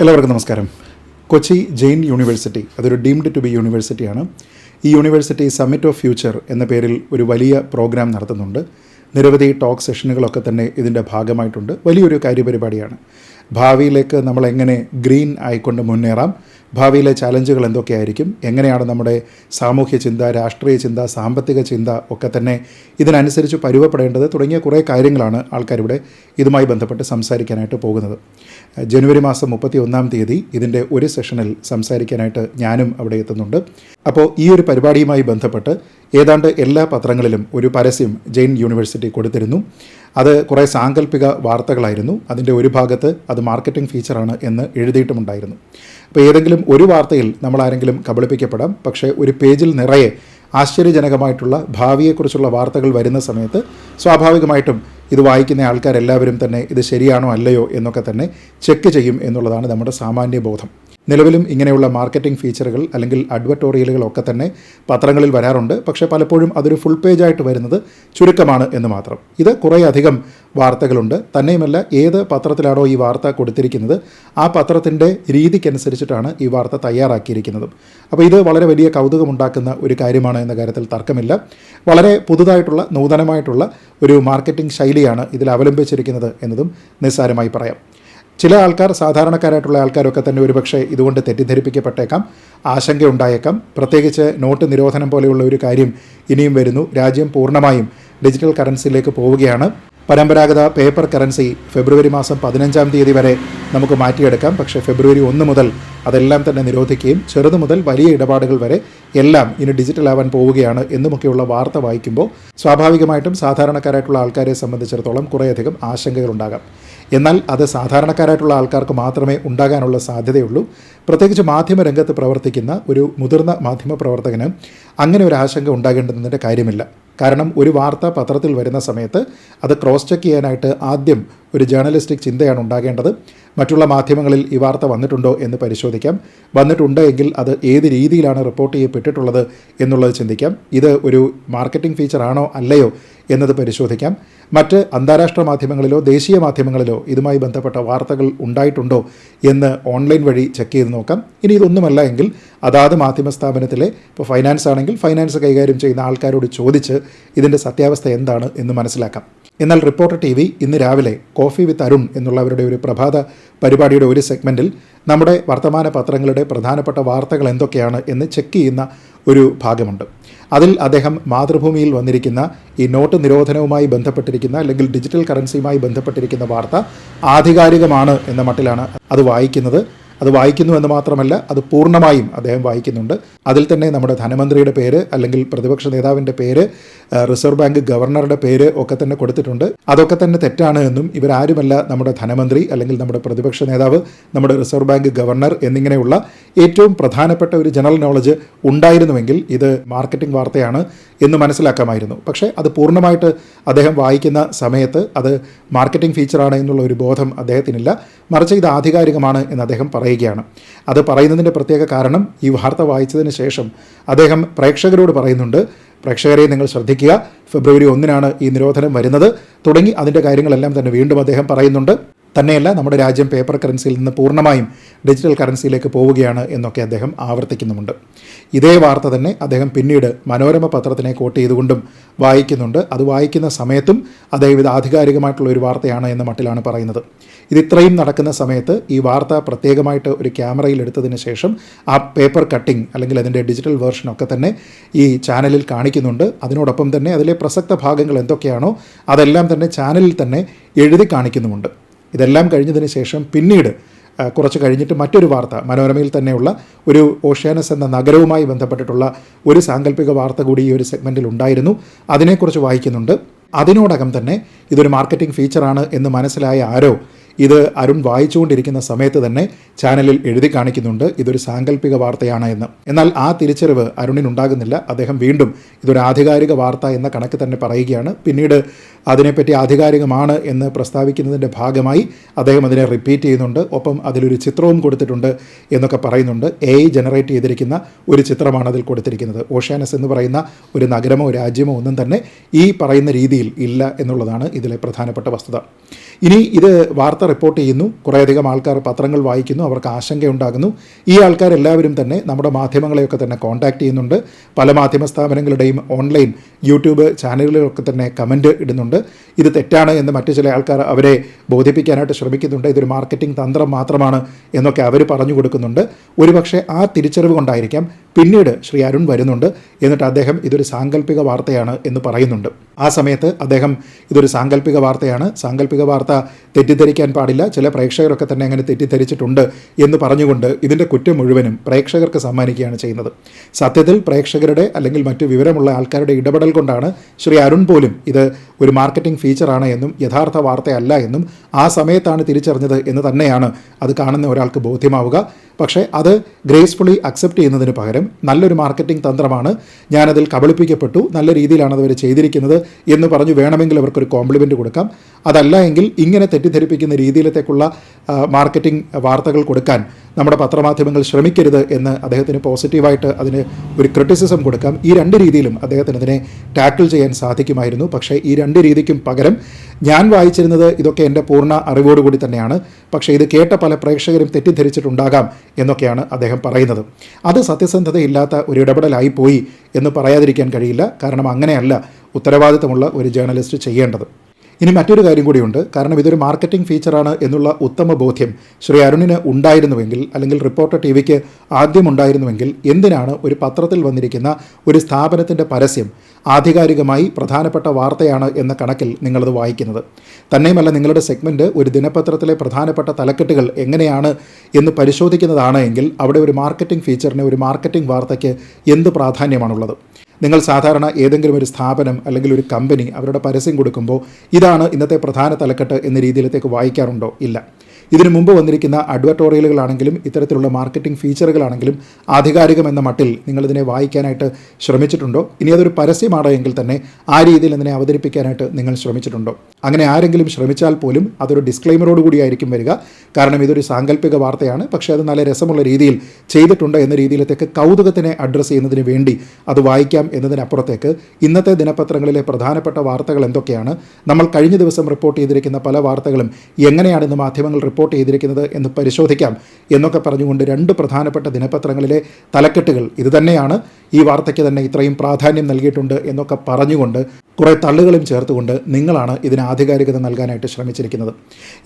എല്ലാവർക്കും നമസ്കാരം. കൊച്ചി ജെയിൻ യൂണിവേഴ്സിറ്റി അതൊരു ഡീംഡ് ടു ബി യൂണിവേഴ്സിറ്റിയാണ്. ഈ യൂണിവേഴ്സിറ്റി സമ്മിറ്റ് ഓഫ് ഫ്യൂച്ചർ എന്ന പേരിൽ ഒരു വലിയ പ്രോഗ്രാം നടത്തുന്നുണ്ട്. നിരവധി ടോക്ക് സെഷനുകളൊക്കെ തന്നെ ഇതിന്റെ ഭാഗമായിട്ടുണ്ട്. വലിയൊരു കാര്യപരിപാടിയാണ്. ഭാവിയിലേക്ക് നമ്മൾ എങ്ങനെ ഗ്രീൻ ആയിക്കൊണ്ട് മുന്നേറാം ഭാവിയിലെ ചാലഞ്ചുകൾ എന്തൊക്കെയായിരിക്കും? എങ്ങനെയാണ് നമ്മുടെ സാമൂഹ്യ ചിന്ത രാഷ്ട്രീയ ചിന്ത സാമ്പത്തിക ചിന്ത ഒക്കെ തന്നെ ഇതിനനുസരിച്ച് പരുവപ്പെടേണ്ടത് തുടങ്ങിയ കുറേ കാര്യങ്ങളാണ് ആൾക്കാരിവിടെ ഇതുമായി ബന്ധപ്പെട്ട് സംസാരിക്കാനായിട്ട് പോകുന്നത്. ജനുവരി മാസം മുപ്പത്തി ഒന്നാം തീയതി ഇതിന്റെ ഒരു സെഷനിൽ സംസാരിക്കാനായിട്ട് ഞാനും അവിടെ എത്തുന്നുണ്ട്. അപ്പോൾ ഈ ഒരു പരിപാടിയുമായി ബന്ധപ്പെട്ട് ഏതാണ്ട് എല്ലാ പത്രങ്ങളിലും ഒരു പരസ്യം ജെയിൻ യൂണിവേഴ്സിറ്റി കൊടുത്തിരുന്നു. അത് കുറേ സാങ്കല്പിക വാർത്തകളായിരുന്നു. അതിന്റെ ഒരു ഭാഗത്ത് അത് മാർക്കറ്റിംഗ് ഫീച്ചറാണ് എന്ന് എഴുതിയിട്ടുമുണ്ടായിരുന്നു. അപ്പോൾ ഏതെങ്കിലും ഒരു വാർത്തയിൽ നമ്മൾ ആരെങ്കിലും കബളിപ്പിക്കപ്പെടാം. പക്ഷേ ഒരു പേജിൽ നിറയെ ആശ്ചര്യജനകമായിട്ടുള്ള ഭാവിയെക്കുറിച്ചുള്ള വാർത്തകൾ വരുന്ന സമയത്ത് സ്വാഭാവികമായിട്ടും ഇത് വായിക്കുന്ന ആൾക്കാരെല്ലാവരും തന്നെ ഇത് ശരിയാണോ അല്ലയോ എന്നൊക്കെ തന്നെ ചെക്ക് ചെയ്യും എന്നുള്ളതാണ് നമ്മുടെ സാമാന്യ ബോധം നിലവിലും ഇങ്ങനെയുള്ള മാർക്കറ്റിംഗ് ഫീച്ചറുകൾ അല്ലെങ്കിൽ അഡ്വർട്ടോറിയലുകളൊക്കെ തന്നെ പത്രങ്ങളിൽ വരാറുണ്ട്. പക്ഷേ പലപ്പോഴും അതൊരു ഫുൾ പേജായിട്ട് വരുന്നത് ചുരുക്കമാണ് എന്ന് മാത്രം. ഇത് കുറേയധികം വാർത്തകളുണ്ട്. തന്നെയുമല്ല ഏത് പത്രത്തിലാണോ ഈ വാർത്ത കൊടുത്തിരിക്കുന്നത് ആ പത്രത്തിന്റെ രീതിക്കനുസരിച്ചിട്ടാണ് ഈ വാർത്ത തയ്യാറാക്കിയിരിക്കുന്നത്. അപ്പോൾ ഇത് വളരെ വലിയ കൗതുകമുണ്ടാക്കുന്ന ഒരു കാര്യമാണ് എന്ന കാര്യത്തിൽ തർക്കമില്ല. വളരെ പുതുതായിട്ടുള്ള നൂതനമായിട്ടുള്ള ഒരു മാർക്കറ്റിംഗ് ശൈലിയാണ് ഇതിൽ അവലംബിച്ചിരിക്കുന്നത് എന്നതും നിസ്സാരമായി പറയാം. ചില ആൾക്കാർ സാധാരണക്കാരായിട്ടുള്ള ആൾക്കാരൊക്കെ തന്നെ ഒരുപക്ഷെ ഇതുകൊണ്ട് തെറ്റിദ്ധരിപ്പിക്കപ്പെട്ടേക്കാം ആശങ്കയുണ്ടായേക്കാം. പ്രത്യേകിച്ച് നോട്ട് നിരോധനം പോലെയുള്ള ഒരു കാര്യം ഇനിയും വരുന്നു. രാജ്യം പൂർണമായും ഡിജിറ്റൽ കറൻസിയിലേക്ക് പോവുകയാണ്. പരമ്പരാഗത പേപ്പർ കറൻസി ഫെബ്രുവരി മാസം പതിനഞ്ചാം തീയതി വരെ നമുക്ക് മാറ്റിയെടുക്കാം. പക്ഷേ ഫെബ്രുവരി ഒന്ന് മുതൽ അതെല്ലാം തന്നെ നിരോധിക്കുകയും ചെറുതു മുതൽ വലിയ ഇടപാടുകൾ വരെ എല്ലാം ഇനി ഡിജിറ്റൽ ആവാൻ പോവുകയാണ് എന്നുമൊക്കെയുള്ള വാർത്ത വായിക്കുമ്പോൾ സ്വാഭാവികമായിട്ടും സാധാരണക്കാരായിട്ടുള്ള ആൾക്കാരെ സംബന്ധിച്ചിടത്തോളം കുറേയധികം ആശങ്കകളുണ്ടാകാം. എന്നാൽ അത് സാധാരണക്കാരായിട്ടുള്ള ആൾക്കാർക്ക് മാത്രമേ ഉണ്ടാകാനുള്ള സാധ്യതയുള്ളൂ. പ്രത്യേകിച്ച് മാധ്യമരംഗത്ത് പ്രവർത്തിക്കുന്ന ഒരു മുതിർന്ന മാധ്യമ പ്രവർത്തകന് അങ്ങനെ ഒരു ആശങ്ക ഉണ്ടാകേണ്ടതിന്റെ കാര്യമില്ല. കാരണം ഒരു വാർത്ത പത്രത്തിൽ വരുന്ന സമയത്ത് അത് ക്രോസ് ചെക്ക് ചെയ്യാനായിട്ട് ആദ്യം ഒരു ജേർണലിസ്റ്റിക് ചിന്തയാണ് ഉണ്ടാകേണ്ടത്. മറ്റുള്ള മാധ്യമങ്ങളിൽ ഈ വാർത്ത വന്നിട്ടുണ്ടോ എന്ന് പരിശോധിക്കാം. വന്നിട്ടുണ്ട് എങ്കിൽ അത് ഏത് രീതിയിലാണ് റിപ്പോർട്ട് ചെയ്യപ്പെട്ടിട്ടുള്ളത് എന്നുള്ളത് ചിന്തിക്കാം. ഇത് ഒരു മാർക്കറ്റിംഗ് ഫീച്ചറാണോ അല്ലയോ എന്നത് പരിശോധിക്കാം. മറ്റ് അന്താരാഷ്ട്ര മാധ്യമങ്ങളിലോ ദേശീയ മാധ്യമങ്ങളിലോ ഇതുമായി ബന്ധപ്പെട്ട വാർത്തകൾ ഉണ്ടായിട്ടുണ്ടോ എന്ന് ഓൺലൈൻ വഴി ചെക്ക് ചെയ്ത് നോക്കാം. ഇനി ഇതൊന്നുമല്ല എങ്കിൽ അതാത് മാധ്യമ സ്ഥാപനത്തിലെ ഇപ്പോൾ ഫൈനാൻസ് ആണെങ്കിൽ ഫൈനാൻസ് കൈകാര്യം ചെയ്യുന്ന ആൾക്കാരോട് ചോദിച്ച് ഇതിന്റെ സത്യാവസ്ഥ എന്താണ് എന്ന് മനസ്സിലാക്കാം. എന്നാൽ റിപ്പോർട്ടർ ടി വി ഇന്ന് രാവിലെ കോഫി വിത്ത് അരുൺ എന്നുള്ളവരുടെ ഒരു പ്രഭാത പരിപാടിയുടെ ഒരു സെഗ്മെന്റിൽ നമ്മുടെ വർത്തമാന പത്രങ്ങളുടെ പ്രധാനപ്പെട്ട വാർത്തകൾ എന്തൊക്കെയാണ് എന്ന് ചെക്ക് ചെയ്യുന്ന ഒരു ഭാഗമുണ്ട്. അതിൽ അദ്ദേഹം മാതൃഭൂമിയിൽ വന്നിരിക്കുന്ന ഈ നോട്ട് നിരോധനവുമായി ബന്ധപ്പെട്ടിരിക്കുന്ന അല്ലെങ്കിൽ ഡിജിറ്റൽ കറൻസിയുമായി ബന്ധപ്പെട്ടിരിക്കുന്ന വാർത്ത ആധികാരികമാണ് എന്ന മട്ടിലാണ് അത് വായിക്കുന്നത്. അത് വായിക്കുന്നു എന്ന് മാത്രമല്ല അത് പൂർണമായും അദ്ദേഹം വായിക്കുന്നുണ്ട്. അതിൽ തന്നെ നമ്മുടെ ധനമന്ത്രിയുടെ പേര് അല്ലെങ്കിൽ പ്രതിപക്ഷ നേതാവിന്റെ പേര് റിസർവ് ബാങ്ക് ഗവർണറുടെ പേര് ഒക്കെ തന്നെ കൊടുത്തിട്ടുണ്ട്. അതൊക്കെ തന്നെ തെറ്റാണ് എന്നും ഇവരാരുമല്ല നമ്മുടെ ധനമന്ത്രി അല്ലെങ്കിൽ നമ്മുടെ പ്രതിപക്ഷ നേതാവ് നമ്മുടെ റിസർവ് ബാങ്ക് ഗവർണർ എന്നിങ്ങനെയുള്ള ഏറ്റവും പ്രധാനപ്പെട്ട ഒരു ജനറൽ നോളജ് ഉണ്ടായിരുന്നുവെങ്കിൽ ഇത് മാർക്കറ്റിംഗ് വാർത്തയാണ് എന്ന് മനസ്സിലാക്കാമായിരുന്നു. പക്ഷേ അത് പൂർണമായിട്ട് അദ്ദേഹം വായിക്കുന്ന സമയത്ത് അത് മാർക്കറ്റിംഗ് ഫീച്ചറാണ് എന്നുള്ള ഒരു ബോധം അദ്ദേഹത്തിനില്ല. മറിച്ച് ഇത് ആധികാരികമാണ് എന്ന് അദ്ദേഹം പറയുകയാണ്. അത് പറയുന്നതിന്റെ പ്രത്യേക കാരണം ഈ വാർത്ത വായിച്ചതിന് ശേഷം അദ്ദേഹം പ്രേക്ഷകരോട് പറയുന്നുണ്ട്. പ്രേക്ഷകരെ നിങ്ങൾ ശ്രദ്ധിക്കുക. ഫെബ്രുവരി ഒന്നിനാണ് ഈ നിരോധനം വരുന്നത്. തുടങ്ങി അതിന്റെ കാര്യങ്ങളെല്ലാം തന്നെ വീണ്ടും അദ്ദേഹം പറയുന്നുണ്ട്. തന്നെയല്ല നമ്മുടെ രാജ്യം പേപ്പർ കറൻസിയിൽ നിന്ന് പൂർണമായും ഡിജിറ്റൽ കറൻസിയിലേക്ക് പോവുകയാണ് എന്നൊക്കെ അദ്ദേഹം ആവർത്തിക്കുന്നുമുണ്ട്. ഇതേ വാർത്ത തന്നെ അദ്ദേഹം പിന്നീട് മനോരമ പത്രത്തിനെ കോട്ട് ചെയ്തുകൊണ്ടും വായിക്കുന്നുണ്ട്. അത് വായിക്കുന്ന സമയത്തും അദ്ദേഹം ഇത് ആധികാരികമായിട്ടുള്ള ഒരു വാർത്തയാണ് എന്ന മട്ടിലാണ് പറയുന്നത്. ഇത് ഇത്രയും നടക്കുന്ന സമയത്ത് ഈ വാർത്ത പ്രത്യേകമായിട്ട് ഒരു ക്യാമറയിൽ എടുത്തതിന് ശേഷം ആ പേപ്പർ കട്ടിംഗ് അല്ലെങ്കിൽ അതിന്റെ ഡിജിറ്റൽ വേർഷൻ ഒക്കെ തന്നെ ഈ ചാനലിൽ കാണിക്കുന്നുണ്ട്. അതിനോടൊപ്പം തന്നെ അതിലെ പ്രസക്ത ഭാഗങ്ങൾ എന്തൊക്കെയാണോ അതെല്ലാം തന്നെ ചാനലിൽ തന്നെ എഴുതി കാണിക്കുന്നുമുണ്ട്. ഇതെല്ലാം കഴിഞ്ഞതിന് ശേഷം പിന്നീട് കുറച്ച് കഴിഞ്ഞിട്ട് മറ്റൊരു വാർത്ത മനോരമയിൽ തന്നെയുള്ള ഒരു ഓഷ്യാനസ് എന്ന നഗരവുമായി ബന്ധപ്പെട്ടിട്ടുള്ള ഒരു സാങ്കല്പിക വാർത്ത കൂടി ഈ ഒരു സെഗ്മെന്റിൽ ഉണ്ടായിരുന്നു. അതിനെക്കുറിച്ച് വായിക്കുന്നുണ്ട്. അതിനോടകം തന്നെ ഇതൊരു മാർക്കറ്റിംഗ് ഫീച്ചറാണ് എന്ന് മനസ്സിലായ ആരോ ഇത് അരുൺ വായിച്ചുകൊണ്ടിരിക്കുന്ന സമയത്ത് തന്നെ ചാനലിൽ എഴുതി കാണിക്കുന്നുണ്ട്. ഇതൊരു സാങ്കല്പിക വാർത്തയാണ് എന്ന്. എന്നാൽ ആ തിരിച്ചറിവ് അരുണിനുണ്ടാകുന്നില്ല. അദ്ദേഹം വീണ്ടും ഇതൊരു ആധികാരിക വാർത്ത എന്ന കണക്ക് തന്നെ പറയുകയാണ്. പിന്നീട് അതിനെപ്പറ്റി ആധികാരികമാണ് എന്ന് പ്രസ്താവിക്കുന്നതിന്റെ ഭാഗമായി അദ്ദേഹം അതിനെ റിപ്പീറ്റ് ചെയ്യുന്നുണ്ട്. ഒപ്പം അതിലൊരു ചിത്രവും കൊടുത്തിട്ടുണ്ട് എന്നൊക്കെ പറയുന്നുണ്ട്. എ ജനറേറ്റ് ചെയ്തിരിക്കുന്ന ഒരു ചിത്രമാണ് അതിൽ കൊടുത്തിരിക്കുന്നത്. ഓഷ്യാനസ് എന്ന് പറയുന്ന ഒരു നഗരമോ രാജ്യമോ ഒന്നും തന്നെ ഈ പറയുന്ന രീതിയിൽ ഇല്ല എന്നുള്ളതാണ് ഇതിലെ പ്രധാനപ്പെട്ട വസ്തുത. ഇനി ഇത് വാർത്ത റിപ്പോർട്ട് ചെയ്യുന്നു. കുറേയധികം ആൾക്കാർ പത്രങ്ങൾ വായിക്കുന്നു. അവർക്ക് ആശങ്കയുണ്ടാകുന്നു. ഈ ആൾക്കാരെല്ലാവരും തന്നെ നമ്മുടെ മാധ്യമങ്ങളെയൊക്കെ തന്നെ കോൺടാക്റ്റ് ചെയ്യുന്നുണ്ട്. പല മാധ്യമ സ്ഥാപനങ്ങളുടെയും ഓൺലൈൻ യൂട്യൂബ് ചാനലുകളിലൊക്കെ തന്നെ കമന്റ് ഇടുന്നുണ്ട്. ഇത് തെറ്റാണ് എന്ന് മറ്റു ചില ആൾക്കാർ അവരെ ബോധിപ്പിക്കാനായിട്ട് ശ്രമിക്കുന്നുണ്ട്. ഇതൊരു മാർക്കറ്റിംഗ് തന്ത്രം മാത്രമാണ് എന്നൊക്കെ അവർ പറഞ്ഞു കൊടുക്കുന്നുണ്ട്. ഒരുപക്ഷെ ആ തിരിച്ചറിവ് കൊണ്ടായിരിക്കാം പിന്നീട് ശ്രീ അരുൺ വരുന്നുണ്ട്. എന്നിട്ട് അദ്ദേഹം ഇതൊരു സാങ്കല്പിക വാർത്തയാണ് എന്ന് പറയുന്നുണ്ട്. ആ സമയത്ത് അദ്ദേഹം ഇതൊരു സാങ്കല്പിക വാർത്തയാണ്. സാങ്കല്പിക വാർത്ത തെറ്റിദ്ധരിക്കാൻ പാടില്ല. ചില പ്രേക്ഷകരൊക്കെ തന്നെ അങ്ങനെ തെറ്റിദ്ധരിച്ചിട്ടുണ്ട് എന്ന് പറഞ്ഞുകൊണ്ട് ഇതിന്റെ കുറ്റം മുഴുവനും പ്രേക്ഷകർക്ക് സമ്മാനിക്കുകയാണ് ചെയ്യുന്നത്. സത്യത്തിൽ പ്രേക്ഷകരുടെ അല്ലെങ്കിൽ മറ്റു വിവരമുള്ള ആൾക്കാരുടെ ഇടപെടൽ കൊണ്ടാണ് ശ്രീ അരുൺ പോലും ഇത് ഒരു മാർക്കറ്റിംഗ് ഫീച്ചറാണ് എന്നും യഥാർത്ഥ വാർത്തയല്ല എന്നും ആ സമയത്താണ് തിരിച്ചറിഞ്ഞത് എന്ന് തന്നെയാണ് അത് കാണുന്ന ഒരാൾക്ക് ബോധ്യമാവുക. പക്ഷേ അത് ഗ്രേസ്ഫുള്ളി അക്സെപ്റ്റ് ചെയ്യുന്നതിന് പകരം നല്ലൊരു മാർക്കറ്റിംഗ് തന്ത്രമാണ്. ഞാനതിൽ കബളിപ്പിക്കപ്പെട്ടു. നല്ല രീതിയിലാണ് അതവർ ചെയ്തിരിക്കുന്നത് എന്ന് പറഞ്ഞു വേണമെങ്കിൽ അവർക്കൊരു കോംപ്ലിമെന്റ് കൊടുക്കാം. അതല്ല എങ്കിൽ ഇങ്ങനെ തെറ്റിദ്ധരിപ്പിക്കുന്ന രീതിയിലത്തേക്കുള്ള മാർക്കറ്റിംഗ് വാർത്തകൾ കൊടുക്കാൻ നമ്മുടെ പത്രമാധ്യമങ്ങൾ ശ്രമിക്കരുത് എന്ന് അദ്ദേഹത്തിന് പോസിറ്റീവായിട്ട് അതിന് ഒരു ക്രിറ്റിസിസം കൊടുക്കാം. ഈ രണ്ട് രീതിയിലും അദ്ദേഹത്തിന് അതിനെ ടാക്കിൾ ചെയ്യാൻ സാധിക്കുമായിരുന്നു. പക്ഷേ ഈ രണ്ട് രീതിക്കും പകരം ഞാൻ വായിച്ചിരുന്നത് ഇതൊക്കെ എന്റെ പൂർണ അറിവോടുകൂടി തന്നെയാണ്. പക്ഷേ ഇത് കേട്ട പല പ്രേക്ഷകരും തെറ്റിദ്ധരിച്ചിട്ടുണ്ടാകാം എന്നൊക്കെയാണ് അദ്ദേഹം പറയുന്നത്. അത് സത്യസന്ധതയില്ലാത്ത ഒരു ഇടപെടലായി പോയി എന്ന് പറയാതിരിക്കാൻ കഴിയില്ല. കാരണം അങ്ങനെയല്ല ഉത്തരവാദിത്തമുള്ള ഒരു ജേർണലിസ്റ്റ് ചെയ്യേണ്ടത്. ഇനി മറ്റൊരു കാര്യം കൂടിയുണ്ട്. കാരണം ഇതൊരു മാർക്കറ്റിംഗ് ഫീച്ചറാണ് എന്നുള്ള ഉത്തമ ബോധ്യം ശ്രീ അരുണിന് ഉണ്ടായിരുന്നുവെങ്കിൽ അല്ലെങ്കിൽ റിപ്പോർട്ടർ ടി വിക്ക് ആദ്യം ഉണ്ടായിരുന്നുവെങ്കിൽ എന്തിനാണ് ഒരു പത്രത്തിൽ വന്നിരിക്കുന്ന ഒരു സ്ഥാപനത്തിന്റെ പരസ്യം ആധികാരികമായി പ്രധാനപ്പെട്ട വാർത്തയാണ് എന്ന കണക്കിൽ നിങ്ങളത് വായിക്കുന്നത്. തന്നെയുമല്ല നിങ്ങളുടെ സെഗ്മെന്റ് ഒരു ദിനപത്രത്തിലെ പ്രധാനപ്പെട്ട തലക്കെട്ടുകൾ എങ്ങനെയാണ് എന്ന് പരിശോധിക്കുന്നതാണ് എങ്കിൽ അവിടെ ഒരു മാർക്കറ്റിംഗ് ഫീച്ചറിന് ഒരു മാർക്കറ്റിംഗ് വാർത്തയ്ക്ക് എന്ത് പ്രാധാന്യമാണുള്ളത്? നിങ്ങൾ സാധാരണ ഏതെങ്കിലും ഒരു സ്ഥാപനം അല്ലെങ്കിൽ ഒരു കമ്പനി അവരുടെ പരസ്യം കൊടുക്കുമ്പോൾ ഇതാണ് ഇന്നത്തെ പ്രധാന തലക്കെട്ട് എന്ന രീതിയിലത്തേക്ക് വായിക്കാറുണ്ടോ? ഇല്ല. ഇതിനു മുമ്പ് വന്നിരിക്കുന്ന അഡ്വർട്ടോറിയലുകളാണെങ്കിലും ഇത്തരത്തിലുള്ള മാർക്കറ്റിംഗ് ഫീച്ചറുകളാണെങ്കിലും ആധികാരികം എന്ന മട്ടിൽ നിങ്ങളിതിനെ വായിക്കാനായിട്ട് ശ്രമിച്ചിട്ടുണ്ടോ? ഇനി അതൊരു പരസ്യമാണ് എങ്കിൽ തന്നെ ആ രീതിയിൽ ഇതിനെ അവതരിപ്പിക്കാനായിട്ട് നിങ്ങൾ ശ്രമിച്ചിട്ടുണ്ടോ? അങ്ങനെ ആരെങ്കിലും ശ്രമിച്ചാൽ പോലും അതൊരു ഡിസ്ക്ലെയിമറോട് കൂടിയായിരിക്കും വരിക. കാരണം ഇതൊരു സാങ്കല്പിക വാർത്തയാണ്. പക്ഷേ അത് നല്ല രസമുള്ള രീതിയിൽ ചെയ്തിട്ടുണ്ട് എന്ന രീതിയിലത്തേക്ക് കൗതുകത്തിനെ അഡ്രസ്സ് ചെയ്യുന്നതിന് വേണ്ടി അത് വായിക്കാം എന്നതിനപ്പുറത്തേക്ക് ഇന്നത്തെ ദിനപത്രങ്ങളിലെ പ്രധാനപ്പെട്ട വാർത്തകൾ എന്തൊക്കെയാണ്? നമ്മൾ കഴിഞ്ഞ ദിവസം റിപ്പോർട്ട് ചെയ്തിരിക്കുന്ന പല വാർത്തകളും എങ്ങനെയാണ് ഇന്ന് മാധ്യമങ്ങൾ റിപ്പോർട്ട് ചെയ്തിരിക്കുന്നത് എന്ന് പരിശോധിക്കാം എന്നൊക്കെ പറഞ്ഞുകൊണ്ട് രണ്ട് പ്രധാനപ്പെട്ട ദിനപത്രങ്ങളിലെ തലക്കെട്ടുകൾ ഇതുതന്നെയാണ്. ഈ വാർത്തയ്ക്ക് തന്നെ ഇത്രയും പ്രാധാന്യം നൽകിയിട്ടുണ്ട് എന്നൊക്കെ പറഞ്ഞുകൊണ്ട് കുറേ തള്ളുകളും ചേർത്തുകൊണ്ട് നിങ്ങളാണ് ഇതിന് ആധികാരികത നൽകാനായിട്ട് ശ്രമിച്ചിരിക്കുന്നത്.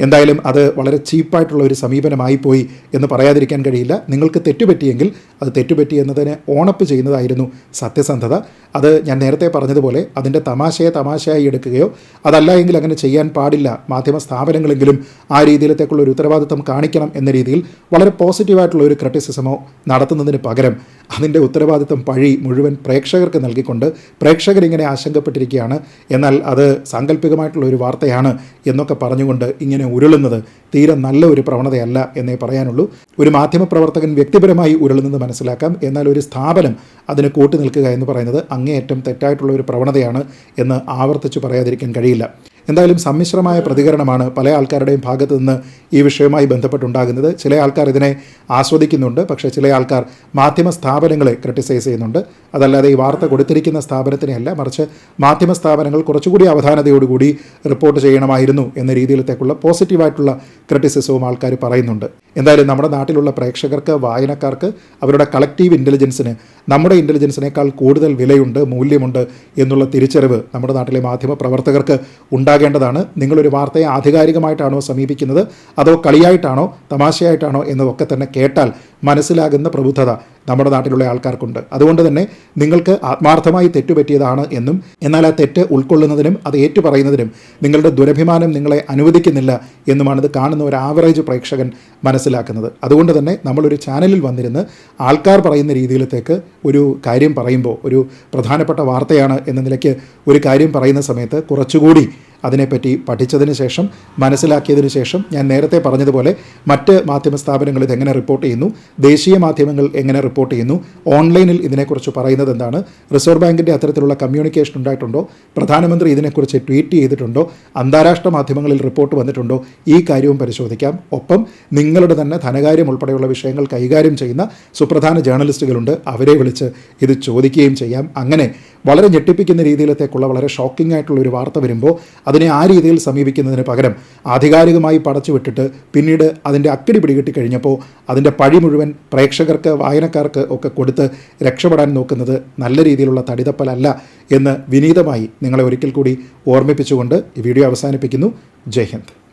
എന്തായാലും അത് വളരെ ചീപ്പായിട്ടുള്ള ഒരു സമീപനമായി പോയി എന്ന് പറയാതിരിക്കാൻ കഴിയില്ല. നിങ്ങൾക്ക് തെറ്റുപറ്റിയെങ്കിൽ അത് തെറ്റുപറ്റി എന്നതിനെ ഓണപ്പ് ചെയ്യുന്നതായിരുന്നു സത്യസന്ധത. agora അത് ഞാൻ നേരത്തെ പറഞ്ഞതുപോലെ അതിന്റെ തമാശയെ തമാശയായി എടുക്കുകയോ അതല്ല എങ്കിൽ അങ്ങനെ ചെയ്യാൻ പാടില്ല. മാധ്യമ സ്ഥാപനങ്ങളെങ്കിലും ആ രീതിയിലത്തേക്കുള്ള ഒരു ഉത്തരവാദിത്തം കാണിക്കണം എന്ന രീതിയിൽ വളരെ പോസിറ്റീവായിട്ടുള്ള ഒരു ക്രിറ്റിസിസമോ നടത്തുന്നതിന് പകരം അതിന്റെ ഉത്തരവാദിത്തം പഴി മുഴുവൻ പ്രേക്ഷകർക്ക് നൽകിക്കൊണ്ട് പ്രേക്ഷകരിങ്ങനെ ആശങ്കപ്പെട്ടിരിക്കുകയാണ്. എന്നാൽ അത് സാങ്കല്പികമായിട്ടുള്ള ഒരു വാർത്തയാണ് എന്നൊക്കെ പറഞ്ഞുകൊണ്ട് ഇങ്ങനെ ഉരുളുന്നത് തീരെ നല്ല ഒരു പ്രവണതയല്ല എന്നേ പറയാനുള്ളൂ. ഒരു മാധ്യമപ്രവർത്തകൻ വ്യക്തിപരമായി ഉരുളുന്നത് മനസ്സിലാക്കാം. എന്നാൽ ഒരു സ്ഥാപനം അതിന് കൂട്ടുനിൽക്കുക എന്ന് പറയുന്നത് അങ്ങേയറ്റം തെറ്റായിട്ടുള്ള ഒരു പ്രവണതയാണ് എന്ന് ആവർത്തിച്ച് പറയാതിരിക്കാൻ കഴിയില്ല. എന്തായാലും സമ്മിശ്രമായ പ്രതികരണമാണ് പല ആൾക്കാരുടെയും ഭാഗത്ത് നിന്ന് ഈ വിഷയവുമായി ബന്ധപ്പെട്ടുണ്ടാകുന്നത്. ചില ആൾക്കാർ ഇതിനെ ആസ്വദിക്കുന്നുണ്ട്. പക്ഷേ ചില ആൾക്കാർ മാധ്യമ സ്ഥാപനങ്ങളെ ക്രിട്ടിസൈസ് ചെയ്യുന്നുണ്ട്. അതല്ലാതെ ഈ വാർത്ത കൊടുത്തിരിക്കുന്ന സ്ഥാപനത്തിനെയല്ല മറിച്ച് മാധ്യമ സ്ഥാപനങ്ങൾ കുറച്ചുകൂടി അവധാനതയോടുകൂടി റിപ്പോർട്ട് ചെയ്യണമായിരുന്നു എന്ന രീതിയിലത്തേക്കുള്ള പോസിറ്റീവായിട്ടുള്ള ക്രിറ്റിസിസവും ആൾക്കാർ പറയുന്നുണ്ട്. എന്തായാലും നമ്മുടെ നാട്ടിലുള്ള പ്രേക്ഷകർക്ക് വായനക്കാർക്ക് അവരുടെ കളക്റ്റീവ് ഇന്റലിജൻസിന് നമ്മുടെ ഇന്റലിജൻസിനേക്കാൾ കൂടുതൽ വിലയുണ്ട് മൂല്യമുണ്ട് എന്നുള്ള തിരിച്ചറിവ് നമ്മുടെ നാട്ടിലെ മാധ്യമ പ്രവർത്തകർക്ക് ഉണ്ടാകേണ്ടതാണ്. നിങ്ങളൊരു വാർത്തയെ ആധികാരികമായിട്ടാണോ സമീപിക്കുന്നത്? അതോ കളിയായിട്ടാണോ തമാശയായിട്ടാണോ എന്നതൊക്കെ തന്നെ കേട്ടാൽ മനസ്സിലാകുന്ന പ്രബുദ്ധത നമ്മുടെ നാട്ടിലുള്ള ആൾക്കാർക്കുണ്ട്. അതുകൊണ്ട് തന്നെ നിങ്ങൾക്ക് ആത്മാർത്ഥമായി തെറ്റുപറ്റിയതാണ് എന്നും എന്നാൽ ആ തെറ്റ് ഉൾക്കൊള്ളുന്നതിനും അത് ഏറ്റുപറയുന്നതിനും നിങ്ങളുടെ ദുരഭിമാനം നിങ്ങളെ അനുവദിക്കുന്നില്ല എന്നുമാണ് ഇത് കാണുന്ന ഒരു ആവറേജ് പ്രേക്ഷകൻ മനസ്സിലാക്കുന്നത്. അതുകൊണ്ട് തന്നെ നമ്മളൊരു ചാനലിൽ വന്നിരുന്ന് ആൾക്കാർ പറയുന്ന രീതിയിലത്തേക്ക് ഒരു കാര്യം പറയുമ്പോൾ ഒരു പ്രധാനപ്പെട്ട വാർത്തയാണ് എന്ന നിലയ്ക്ക് ഒരു കാര്യം പറയുന്ന സമയത്ത് കുറച്ചുകൂടി അതിനെപ്പറ്റി പഠിച്ചതിന് ശേഷം മനസ്സിലാക്കിയതിന് ശേഷം ഞാൻ നേരത്തെ പറഞ്ഞതുപോലെ മറ്റ് മാധ്യമ സ്ഥാപനങ്ങൾ ഇതെങ്ങനെ റിപ്പോർട്ട് ചെയ്യുന്നു ദേശീയ മാധ്യമങ്ങൾ എങ്ങനെ റിപ്പോർട്ട് ചെയ്യുന്നു ഓൺലൈനിൽ ഇതിനെക്കുറിച്ച് പറയുന്നത് എന്താണ് റിസർവ് ബാങ്കിന്റെ അത്തരത്തിലുള്ള കമ്മ്യൂണിക്കേഷൻ ഉണ്ടായിട്ടുണ്ടോ പ്രധാനമന്ത്രി ഇതിനെക്കുറിച്ച് ട്വീറ്റ് ചെയ്തിട്ടുണ്ടോ അന്താരാഷ്ട്ര മാധ്യമങ്ങളിൽ റിപ്പോർട്ട് വന്നിട്ടുണ്ടോ ഈ കാര്യവും പരിശോധിക്കാം. ഒപ്പം നിങ്ങളുടെ തന്നെ ധനകാര്യം ഉൾപ്പെടെയുള്ള വിഷയങ്ങൾ കൈകാര്യം ചെയ്യുന്ന സുപ്രധാന ജേർണലിസ്റ്റുകളുണ്ട് അവരെ വിളിച്ച് ഇത് ചോദിക്കുകയും ചെയ്യാം. അങ്ങനെ വളരെ ഞെട്ടിപ്പിക്കുന്ന രീതിയിലത്തേക്കുള്ള വളരെ ഷോക്കിംഗ് ആയിട്ടുള്ള ഒരു വാർത്ത വരുമ്പോൾ അതിനെ ആ രീതിയിൽ സമീപിക്കുന്നതിന് പകരം ആധികാരികമായി പടച്ചു വിട്ടിട്ട് പിന്നീട് അതിന്റെ അക്കടി പിടികിട്ടി കഴിഞ്ഞപ്പോൾ അതിന്റെ പഴി മുഴുവൻ പ്രേക്ഷകർക്ക് വായനക്കാർക്ക് ഒക്കെ കൊടുത്ത് രക്ഷപ്പെടാൻ നോക്കുന്നത് നല്ല രീതിയിലുള്ള തടിതപ്പലല്ല എന്ന് വിനീതമായി നിങ്ങളെ ഒരിക്കൽ കൂടി ഓർമ്മിപ്പിച്ചുകൊണ്ട് ഈ വീഡിയോ അവസാനിപ്പിക്കുന്നു. ജയ് ഹിന്ദ്.